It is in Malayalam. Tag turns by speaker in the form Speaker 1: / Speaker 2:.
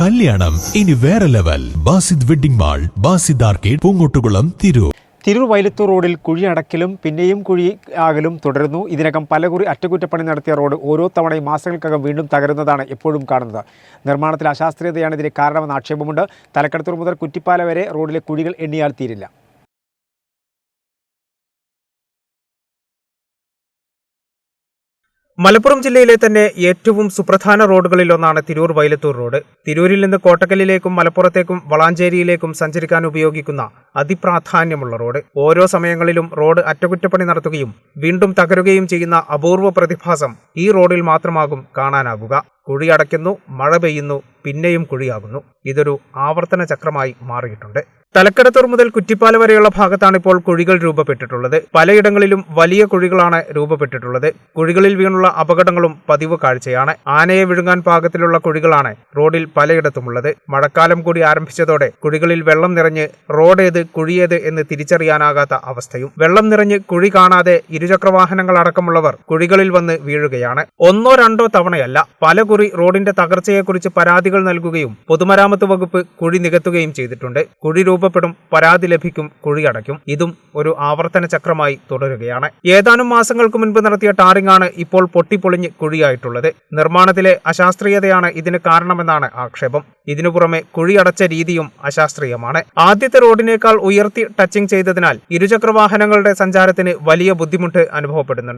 Speaker 1: കല്യാണം. ഇനി വേറെ level Basid wedding mall Basid arcade Poongottukulam Tirur.
Speaker 2: Tirur Vayalathur റോഡിൽ കുഴി അടക്കലും പിന്നെയും കുഴി ആകലും തുടരുന്നു. ഇതിനകം പലകുറി അറ്റകുറ്റപ്പണി നടത്തിയ റോഡ് ഓരോ തവണയും മാസങ്ങൾക്കകം വീണ്ടും തകരുന്നതാണ് എപ്പോഴും കാണുന്നത്. നിർമ്മാണത്തിൽ അശാസ്ത്രീയതയാണ് ഇതിന് കാരണമെന്ന് ആക്ഷേപമുണ്ട്. തലക്കടത്തൂർ മുതൽ കുറ്റിപ്പാല വരെ റോഡിലെ കുഴികൾ എണ്ണിയാൽ തീരില്ല.
Speaker 3: മലപ്പുറം ജില്ലയിലെ തന്നെ ഏറ്റവും സുപ്രധാന റോഡുകളിലൊന്നാണ് തിരൂർ വൈലത്തൂർ റോഡ്. തിരൂരിൽ നിന്ന് കോട്ടക്കലിലേക്കും മലപ്പുറത്തേക്കും വളാഞ്ചേരിയിലേക്കും സഞ്ചരിക്കാൻ ഉപയോഗിക്കുന്ന അതിപ്രാധാന്യമുള്ള റോഡ്. ഓരോ സമയങ്ങളിലും റോഡ് അറ്റകുറ്റപ്പണി നടത്തുകയും വീണ്ടും തകരുകയും ചെയ്യുന്ന അപൂർവ പ്രതിഭാസം ഈ റോഡിൽ മാത്രമാകും കാണാനാകുക. കുഴി അടയ്ക്കുന്നു മഴ പെയ്യുന്നു പിന്നെയും കുഴിയാകുന്നു. ഇതൊരു ആവർത്തന ചക്രമായി മാറിയിട്ടുണ്ട്. തലക്കടത്തൂർ മുതൽ കുറ്റിപ്പാല വരെയുള്ള ഭാഗത്താണ് ഇപ്പോൾ കുഴികൾ രൂപപ്പെട്ടിട്ടുള്ളത്. പലയിടങ്ങളിലും വലിയ കുഴികളാണ് രൂപപ്പെട്ടിട്ടുള്ളത്. കുഴികളിൽ വീണുള്ള അപകടങ്ങളും പതിവ് കാഴ്ചയാണ്. ആനയെ വിഴുങ്ങാൻ പാകത്തിലുള്ള കുഴികളാണ് റോഡിൽ പലയിടത്തുമുള്ളത്. മഴക്കാലം കൂടി ആരംഭിച്ചതോടെ കുഴികളിൽ വെള്ളം നിറഞ്ഞ് റോഡേത് കുഴിയേത് എന്ന് തിരിച്ചറിയാനാകാത്ത അവസ്ഥയും. വെള്ളം നിറഞ്ഞ് കുഴി കാണാതെ ഇരുചക്രവാഹനങ്ങൾ അടക്കമുള്ളവർ കുഴികളിൽ വന്ന് വീഴുകയാണ്. ഒന്നോ രണ്ടോ തവണയല്ല പല കുറി റോഡിന്റെ തകർച്ചയെക്കുറിച്ച് പരാതികൾ നൽകുകയും പൊതുമരാമത്ത് വകുപ്പ് കുഴി നികത്തുകയും ചെയ്തിട്ടുണ്ട്. കുഴി രൂപപ്പെടും പരാതി ലഭിക്കും കുഴിയടയ്ക്കും ഇതും ഒരു ആവർത്തന ചക്രമായി തുടരുകയാണ്. ഏതാനും മാസങ്ങൾക്ക് മുൻപ് നടത്തിയ ടാറിംഗ് ആണ് ഇപ്പോൾ പൊട്ടിപ്പൊളിഞ്ഞ് കുഴിയായിട്ടുള്ളത്. നിർമ്മാണത്തിലെ അശാസ്ത്രീയതയാണ് ഇതിന് കാരണമെന്നാണ് ആക്ഷേപം. ഇതിനു പുറമെ കുഴിയടച്ച രീതിയും അശാസ്ത്രീയമാണ്. ആദ്യത്തെ റോഡിനേക്കാൾ ഉയർത്തി ടച്ചിംഗ് ചെയ്തതിനാൽ ഇരുചക്രവാഹനങ്ങളുടെ സഞ്ചാരത്തിന് വലിയ ബുദ്ധിമുട്ട് അനുഭവപ്പെടുന്നുണ്ട്.